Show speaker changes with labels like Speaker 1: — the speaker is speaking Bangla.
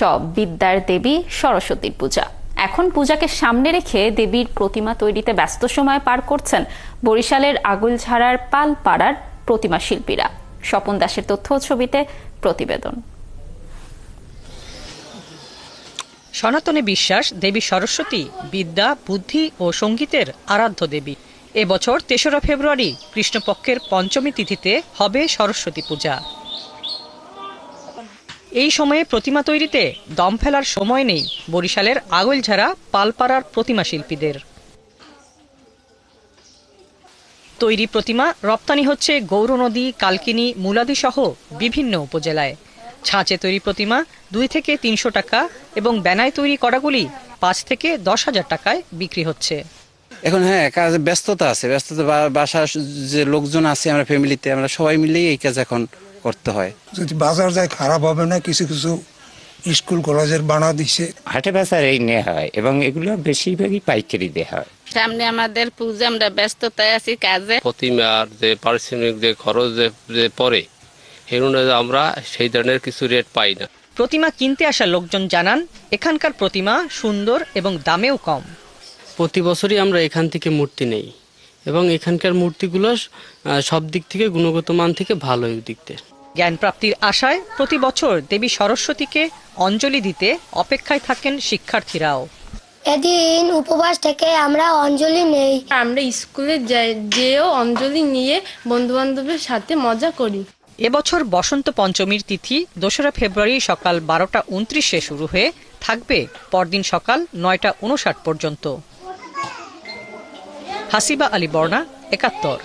Speaker 1: উৎসব, বিদ্যার দেবী, সরস্বতীর পূজা। এখন পূজাকে সামনে রেখে দেবীর প্রতিমা তৈরিতে ব্যস্ত সময় পার করছেন বরিশালের আগুলঝাড়ার পালপাড়ার প্রতিমা শিল্পীরা। স্বপন দাসের তথ্য ছবিতে প্রতিবেদন।
Speaker 2: সনাতনে বিশ্বাস, দেবী সরস্বতী, বিদ্যা, বুদ্ধি ও সঙ্গীতের আরাধ্য দেবী। এবছর তেসরা ফেব্রুয়ারি কৃষ্ণপক্ষের পঞ্চমী তিথিতে হবে সরস্বতী পূজা। এই সময়ে প্রতিমা তৈরিতে দম ফেলার সময় নেই। বরিশালের আগলঝাড়া পালপাড়ার প্রতিমা শিল্পীদের। তৈরি প্রতিমা রপ্তানি হচ্ছে গৌরনদী কালকিনি, মুলাদি সহ বিভিন্ন উপজেলায়। ছাঁচে তৈরি প্রতিমা দুই থেকে তিনশো টাকা এবং ব্যানায় তৈরি করাগুলি পাঁচ থেকে দশ হাজার টাকায় বিক্রি হচ্ছে।
Speaker 3: এখন হ্যাঁ কাজে ব্যস্ততা আছে। ব্যস্ততা বাসার যে লোকজন আছে আমরা ফ্যামিলিতে আমরা সবাই মিলেই এই কাজ এখন করতে হয়।
Speaker 4: যদি বাজার যায় খারাপ হবে না কিছু কিছু স্কুল কলেজের বানা দিছে।
Speaker 5: হাটে বাজার এই নেওয়া হয় এবং এগুলো বেশিরভাগই পাইকারি দেওয়া হয়।
Speaker 6: সামনে আমাদের পুজো আমরা ব্যস্ততায় আছি কাজে।
Speaker 7: প্রতিমার যে পারিশ্রমিক যে খরচ যে পড়ে এর আমরা সেই ধরনের কিছু রেট পাই না।
Speaker 2: প্রতিমা কিনতে আসা লোকজন জানান এখানকার প্রতিমা সুন্দর এবং দামেও কম।
Speaker 8: প্রতি বছরই আমরা এখান থেকে মূর্তি নেই। এবং এখানকার মূর্তিগুলো সব দিক থেকে গুণগত মান থেকে ভালো এই দিক থেকে
Speaker 2: জ্ঞান প্রাপ্তির আশায় প্রতি বছর দেবী সরস্বতীকে অঞ্জলি দিতে অপেক্ষায় থাকেন শিক্ষার্থীরাও।
Speaker 9: এদিন উপবাস থেকে আমরা অঞ্জলি নেই।
Speaker 10: আমরা স্কুলে যাই যেও অঞ্জলি নিয়ে বন্ধু বান্ধবের সাথে মজা করি।
Speaker 2: এবছর বসন্ত পঞ্চমীর তিথি দোসরা ফেব্রুয়ারি সকাল বারোটা উনত্রিশে শুরু হয়ে থাকবে পরদিন সকাল নয়টা উনষাট পর্যন্ত। হাসিবা আলী বর্ণা একাত্তর